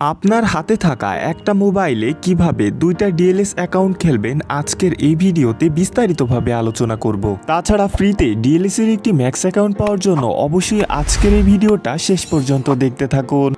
আপনার হাতে থাকা একটা মোবাইলে কীভাবে দুইটা ডিএলএস অ্যাকাউন্ট খেলবেন আজকের এই ভিডিওতে বিস্তারিতভাবে আলোচনা করব। তাছাড়া ফ্রিতে ডিএলএস এর একটি ম্যাক্স অ্যাকাউন্ট পাওয়ার জন্য অবশ্যই আজকের এই ভিডিওটা শেষ পর্যন্ত দেখতে থাকুন।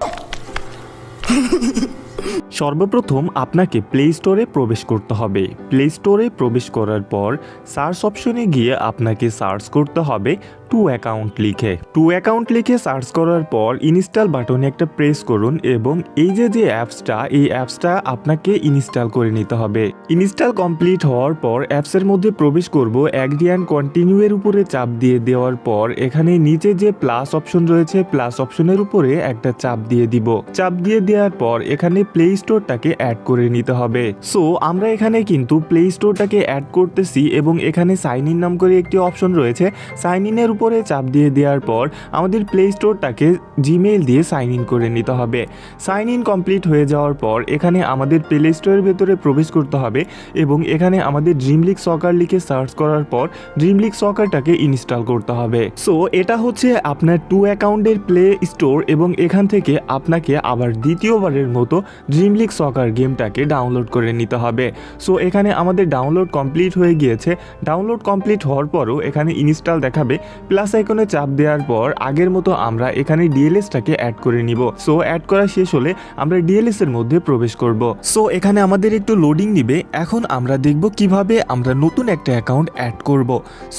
সর্বপ্রথম আপনাকে প্লে স্টোরে প্রবেশ করতে হবে। প্লে স্টোরে প্রবেশ করার পর সার্চ অপশনে গিয়ে আপনাকে সার্চ করতে হবে টু অ্যাকাউন্ট লিখে। টু অ্যাকাউন্ট লিখে সার্চ করার পর ইনস্টল বাটনে একটা প্রেস করুন এবং এই যে যে অ্যাপসটা এই অ্যাপসটা আপনাকে ইনস্টল করে নিতে হবে। ইনস্টল কমপ্লিট হওয়ার পর অ্যাপসের মধ্যে প্রবেশ করব অ্যাগ্রি অ্যান্ড কন্টিনিউ এর উপরে চাপ দিয়ে দেওয়ার পর এখানে নিচে যে প্লাস অপশন রয়েছে প্লাস অপশনের উপরে একটা চাপ দিয়ে দিব। চাপ দিয়ে দেওয়ার পর এখানে প্লে স্টোরটাকে অ্যাড করে নিতে হবে। সো আমরা এখানে কিন্তু প্লে স্টোরটাকে অ্যাড করতেছি এবং এখানে সাইন ইন নাম করে একটি অপশন রয়েছে। সাইন ইনের উপরে চাপ দিয়ে দেওয়ার পর আমাদের প্লে স্টোরটাকে জিমেইল দিয়ে সাইন ইন করে নিতে হবে। সাইন ইন কমপ্লিট হয়ে যাওয়ার পর এখানে আমাদের প্লে স্টোরের ভেতরে প্রবেশ করতে হবে এবং এখানে আমাদের ড্রিম লিগ সকার লিখে সার্চ করার পর ড্রিম লিগ সকারটাকে ইনস্টল করতে হবে। সো এটা হচ্ছে আপনার টু অ্যাকাউন্টের প্লে স্টোর এবং এখান থেকে আপনাকে আবার দ্বিতীয়বারের মতো ড্রিম লিগ সকার গেমটাকে ডাউনলোড করে নিতে হবে। সো এখানে আমাদের ডাউনলোড কমপ্লিট হয়ে গিয়েছে। ডাউনলোড কমপ্লিট হওয়ার পরও এখানে ইনস্টল দেখাবে। প্লাস আইকনে চাপ দেওয়ার পর আগের মতো আমরা এখানে ডিএলএসটাকে অ্যাড করে নিব। সো অ্যাড করা শেষ হলে আমরা ডিএলএস এর মধ্যে প্রবেশ করব। সো এখানে আমাদের একটু লোডিং নিবে। এখন আমরা দেখব কীভাবে আমরা নতুন একটা অ্যাকাউন্ট অ্যাড করব।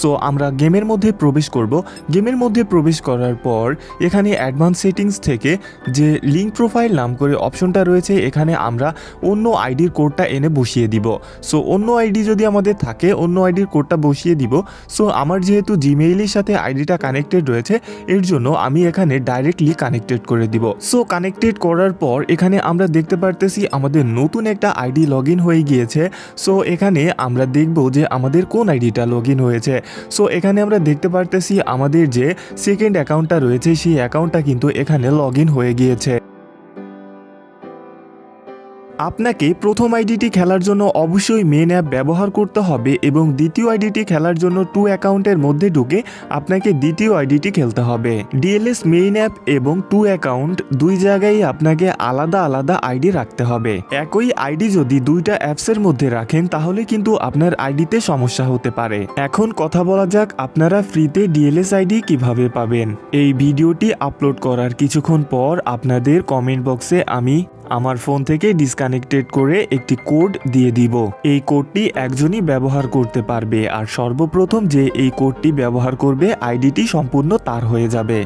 সো আমরা গেমের মধ্যে প্রবেশ করব। গেমের মধ্যে প্রবেশ করার পর এখানে অ্যাডভান্স সেটিংস থেকে যে লিঙ্ক প্রোফাইল নাম করে অপশনটা রয়েছে এখানে আমরা অন্য আইডির কোডটা এনে বসিয়ে দিব। সো অন্য আইডি যদি আমাদের থাকে, অন্য আইডির কোডটা বসিয়ে দিব। সো আমার যেহেতু জিমেইলের সাথে আইডিটা কানেক্টেড রয়েছে, এর জন্য আমি এখানে ডাইরেক্টলি কানেক্টেড করে দিব। সো কানেক্টেড করার পর এখানে আমরা দেখতে পারতেছি আমাদের নতুন একটা আইডি লগ হয়ে গিয়েছে। সো এখানে আমরা দেখব যে আমাদের কোন আইডিটা লগ হয়েছে। সো এখানে আমরা দেখতে পারতেছি আমাদের যে সেকেন্ড অ্যাকাউন্টটা রয়েছে, সেই অ্যাকাউন্টটা কিন্তু এখানে লগ হয়ে গিয়েছে। আপনাকে প্রথম আইডিটি খেলার জন্য অবশ্যই মেন অ্যাপ ব্যবহার করতে হবে এবং দ্বিতীয় আইডিটি খেলার জন্য টু অ্যাকাউন্টের মধ্যে ঢুকে আপনাকে দ্বিতীয় আইডিটি খেলতে হবে। ডিএলএস মেইন অ্যাপ এবং টু অ্যাকাউন্ট দুই জায়গায় আপনাকে আলাদা আলাদা আইডি রাখতে হবে। একই আইডি যদি দুইটা অ্যাপসের মধ্যে রাখেন তাহলে কিন্তু আপনার আইডিতে সমস্যা হতে পারে। এখন কথা বলা যাক আপনারা ফ্রিতে ডিএলএস আইডি কীভাবে পাবেন। এই ভিডিওটি আপলোড করার কিছুক্ষণ পর আপনাদের কমেন্ট বক্সে আমি আমার ফোন থেকে ডিসকানেক্টেড করে একটি কোড দিয়ে দিব। এই কোডটি একজনই ব্যবহার করতে পারবে, আর সর্বপ্রথম যে এই কোডটি ব্যবহার করবে আইডিটি সম্পূর্ণ তার হয়ে যাবে।